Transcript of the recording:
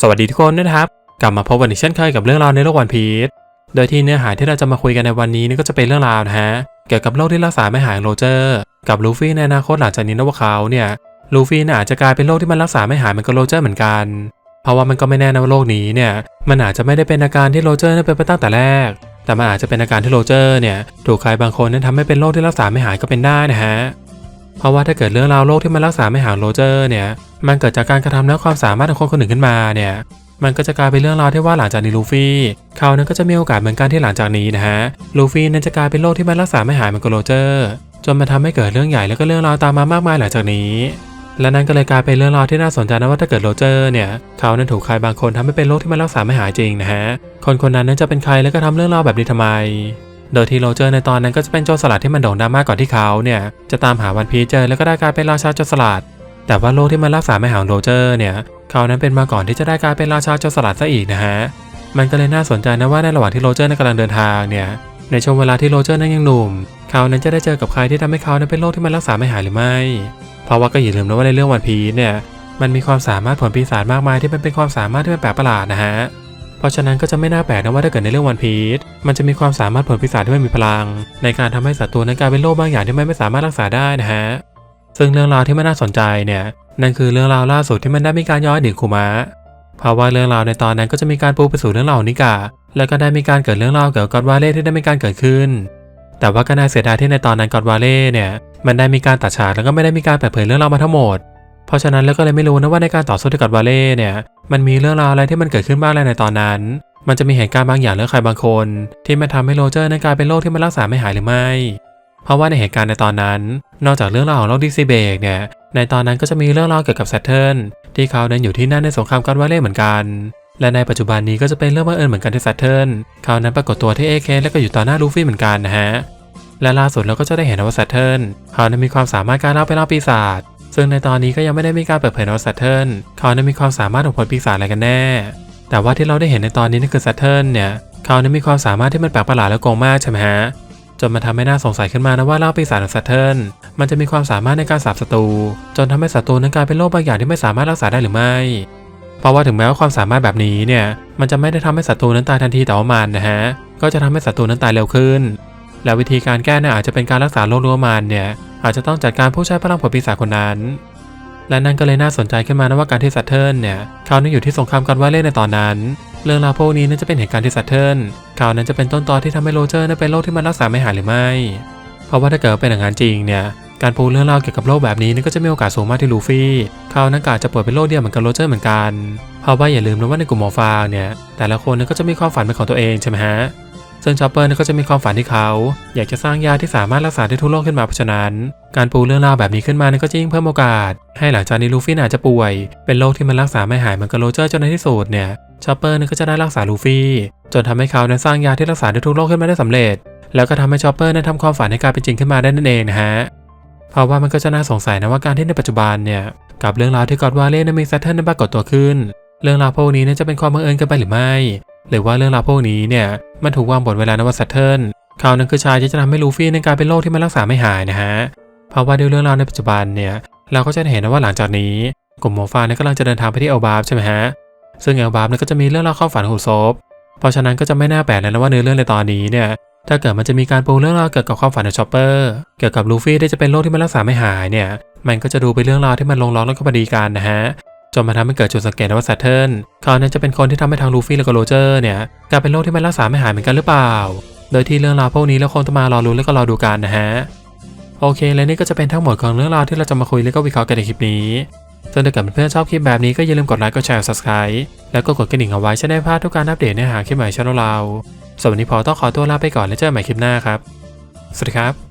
สวัสดีทุกคนนะครับ กลับมาพบกันอีกเช่นเคยกับเรื่องราวในโลกวันพีชโดยที่เนื้อหาที่เราจะมาคุยกันในวันนี้นี่ก็จะเป็นเรื่องราวนะฮะเกี่ยวกับโรคที่รักษาไม่หายของโรเจอร์ กับลูฟี่ในอนาคตหลังจากนี้นะว่าเขาเนี่ยลูฟี่น่ะอาจจะกลายเป็นโรคที่มันรักษาไม่หายเหมือนกับโรเจอร์เหมือนกัน เพราะว่ามันก็ไม่แน่นะว่าโรคนี้เนี่ยมันอาจจะไม่ได้เป็นอาการที่โรเจอร์นั้นเป็นไปตั้งแต่แรก แต่มันอาจจะเป็นอาการที่โรเจอร์เนี่ยถูกใครบางคนนั้นทำให้เป็นโรคที่รักษาไม่หายก็เป็นได้นะฮะ เพราะว่าถ้าเกิดเรื่องราวโรคที่มันรักษาไม่หายโรเจอร์เนี่ย มันเกิดจากการกระทำและความสามารถของคนคนหนึ่งขึ้นมาเนี่ย มันก็จะกลายเป็นเรื่องราวที่ว่าหลังจากนี้ลูฟี่เขานั้นก็จะมีโอกาสเหมือนกันที่หลังจากนี้นะฮะ ลูฟี่นั้นจะกลายเป็นโรคที่มันรักษาไม่หายเหมือนกับโรเจอร์ จนมาทำให้เกิดเรื่องใหญ่แล้วก็เรื่องราวตามมามากมายหลังจากนี้และนั่นก็เลยกลายเป็นเรื่องราวที่น่าสนใจนะว่าถ้าเกิดโรเจอร์เนี่ยเขานั้นถูกใครบางคนทำให้เป็นโรคที่มันรักษาไม่หายจริงนะฮะ คนคนนั้นนั้นจะเป็นใครแล้วก็ทำเรื่องราวแบบนี้ทำไม โดยที่โรเจอร์ในตอนนั้นก็จะเป็นโจรสลัดที่มันโด่งดังมากก่อนที่เขาเนี่ยจะตามหาวันพีเจอแล้วก็ได้กลายเป็นราชาโจรสลัด แต่ว่าโรคที่มันรักษาไม่หายของโรเจอร์เนี่ยเขานั้นเป็นมาก่อนที่จะได้กลายเป็นราชาโจรสลัดซะอีกนะฮะ มันก็เลยน่าสนใจนะว่าในระหว่างที่โรเจอร์นั้นกำลังเดินทางเนี่ยในช่วงเวลาที่โรเจอร์นั้นยังหนุ่ม เขานั้นจะได้เจอกับใครที่ทำให้เขานั้นเป็นโรคที่มันรักษาไม่หายหรือไม่ เพราะว่าก็อย่าลืมนะว่าในเรื่องวันพีเนี่ยมันมีความสามารถผลปีศาจมากมายที่มันเป็นความสามารถที่มันแปลกประหลาดนะฮะ เพราะฉะนั้นก็จะไม่น่าแปลกนะว่าถ้าเกิดในเรื่องวันพีชมันจะมีความสามารถผลปีศาจที่ไมันมีพลัง ในการทำให้ศัตรูนั้นกลายเป็นโรคบางอย่างที่มันไม่สามารถรักษาได้นะฮะซึ่งเรื่องราวที่ไมันน่าสนใจเนี่ยนั่นคือเรื่องราวล่าสุดที่มันได้มีการย้อนถึงคุมะเพราะว่าเรื่องราวในตอนนั้นก็จะมีการปูไปสู่เรื่องราวนิกาแล้วก็ได้มีการเกิดเรื่องราวเกี่ยวกับกอดวาเล่ที่ได้มีการเกิดขึ้น แต่ว่าก็น่าเสียดายที่ในตอนนั้นกอดวาเล่เนี่ยมันได้มีการตัดฉากแล้วก็ไม่ได้มีการเปิดเผยเรื่องราวมาทั้งหมด เพราะฉะนั้นแล้วก็เลยไม่รู้นะว่าในการต่อสู้ที่กอดวาเล่เนี่ยมันมีเรื่องราวอะไรที่มันเกิดขึ้นบ้างอะไรในตอนนั้น มันจะมีเหตุการณ์บางอย่างหรือใครบางคน ที่มันทำให้โรเจอร์นั้นกลายเป็นโรคที่มันรักษาไม่หายหรือไม่ เพราะว่าในเหตุการณ์ในตอนนั้น นอกจากเรื่องราวของโรคดิซีเบกเนี่ยในตอนนั้นก็จะมีเรื่องราวเกี่ยวกับแซตเทิลที่เขาเดินอยู่ที่นั่นในสงครามกอดวาเล่เหมือนกัน และในปัจจุบันนี้ก็จะเป็นเรื่องบังเอิญเหมือนกันที่แซตเทิลเขานั้นปรากฏตัวที่เอเคและก็อยู่ต่อหน้าลูฟี่เหมือนกันนะฮะและล่าสุดเราก็จะได้เห็นว่าแซตเทิลเขานั้นมีความสามารถการเล่าไปเล่าปีศาจ ซึ่งในตอนนี้ก็ยังไม่ได้มีการเปิดเผยนะว่าแซตเทิลเขานั้นมีความสามารถของผลปีศาจอะไรกันแน่ แต่ว่าที่เราได้เห็นในตอนนี้นั่นคือแซตเทิลเนี่ยเขานั้นมีความสามารถที่มันแปลกประหลาดและโกงมากใช่ไหมฮะจนมาทำให้น่าสงสัยขึ้นมานะว่าเล่าปีศาจของแซตเทิลมันจะมีความสามารถในการสาบศัตรูจนทำให้ศัตรูนั้นกลายเป็นโรคบางอย่างที่ไม่สามารถรักษาได้หรือไม่ เพราะว่าถึงแม้ว่าความสามารถแบบนี้เนี่ยมันจะไม่ได้ทำให้ศัตรูนั้นตายทันทีแต่ว่ามันนะฮะก็จะทำให้ศัตรูนั้นตายเร็วขึ้น และวิธีการแก้เนี่ยอาจจะเป็นการรักษาโรครัวมันเนี่ย อาจจะต้องจัดการผู้ใช้พลังผลปีศาจคนนั้น และนั่นก็เลยน่าสนใจขึ้นมานะว่าการที่ซัตเทิลเนี่ยเขาวนั้อยู่ที่สงครามกันว่าเล่นในตอนนั้น เรื่องราวพวกนี้นั่นจะเป็นเหตุการณ์ที่ซัตเทิลเขาวนั้นจะเป็นต้นตอที่ทำให้โรเจอร์นั้นเป็นโรคที่มันรักษาไม่หายหรือไม่ เพราะว่าถ้าเกิดเป็นอย่างนั้นจริงเนี่ยการปูเรื่องราวเกี่ยวกับโรคแบบนี้นี่ก็จะมีโอกาสสูงมากที่ลูฟี่เขานั้นก็อาจจะป่วยเป็นโรคเดียวเหมือนกับโรเจอร์เหมือนกัน เพราะว่าอย่าลืมนะว่าในกลุ่มหมอฟางเนี่ยแต่ละคนนั้นก็จะมีความฝันเป็นของตัวเองใช่ไหมฮะ ซึ่งชอปเปอร์เนี่ยก็จะมีความฝันที่เขา อยากจะสร้างยาที่สามารถรักษาได้ทุกโรคขึ้นมาเพราะฉะนั้น การปูเรื่องราวแบบนี้ขึ้นมาเนี่ยก็จะยิ่งเพิ่มโอกาส ให้หลังจากนี้ลูฟี่อาจจะป่วย เป็นโรคที่มันรักษาไม่หายเหมือนกับโรเจอร์จนในที่สุดเนี่ยชอปเปอร์เนี่ยก็จะได้รักษาลูฟี่จนทำให้เขาเนี่ยสร้างยาที่รักษาได้ทุกโรคขึ้นมาได้สำเร็จ แล้วก็ทำให้ชอปเปอร์เนี่ยทำความฝันให้กลายเป็นจริงขึ้นมาได้นั่นเองนะฮะเพราะว่ามันก็จะน่าสงสัยนะว่าการที่ในปัจจุบันเนี่ยกับเรื่องราวที่กอดวาเล่นั้นมีแซตเทิลนั้นปรากฏตัวขึ้น เรื่องราวพวกนี้นจะเป็นความบังเอิญกันไปหรือไม่ หรือว่าเรื่องราวพวกนี้เนี่ยมันถูกวางบทเวลานว่าแซตเทิลเขาวนั้นคือชายที่จะทำให้ลูฟี่นั้นกลายเป็นโรคที่มันรักษาไม่หายนะฮะ เพราะว่าด้วยเรื่องราวในปัจจุบันเนี่ยเราก็จะเห็นนะว่าหลังจากนี้กลุ่มหมฟาเนี่ยกำลังจะเดินทางไปที่เอลบาร์ใช่ไหมฮะ ซึ่งเอลบาร์เนี่ยก็จะมีเรื่องราวเข้าฝันของอุซบเพราะฉะนั้นก็จะไม่น่าแปลกเลยนะว่าเนื้อเรื่องในตอนนี้เนี่ยถ้าเกิดมันจะมีการปูเรื่องราวเกี่ยวกับความฝันของชอปเปอร์เกี่ยวกับลูฟี่ที่จะเป็นโรคที่มันรักษาไม่หายเนี่ยมันก็จะดูเป็นเรื่องราวที่มันลงล็อกแล้วก็พอดีกันนะฮะ จนมาทำให้เกิดจุดสังเกตว่าแซตเทิลเขาเนี่ยจะเป็นคนที่ทำให้ทางลูฟี่และก็โรเจอร์เนี่ยกลายเป็นโรคที่มันรักษาไม่หายเหมือนกันหรือเปล่า โดยที่เรื่องราวพวกนี้เราคงต้องมารอรู้แล้วก็รอดูกันนะฮะโอเค และนี่ก็จะเป็นทั้งหมดของเรื่องราวที่เราจะมาคุยและก็วิเคราะห์กันในคลิปนี้ส่วนถ้าเกิดเพื่อนชอบคลิปแบบนี้ก็อย่าลืมกดไลค์กดแชร์ subscribe แล้วก็กดกระดิ่งเอาไว้จะได้พลาดทุกการอัปเดตเนื้อหาคลิปใหม่ช่องเราสำหรับวันนี้พอต้องขอตัวลาไปก่อนแล้วเจอกันใหม่คลิปหน้าครับ สวัสดีครับ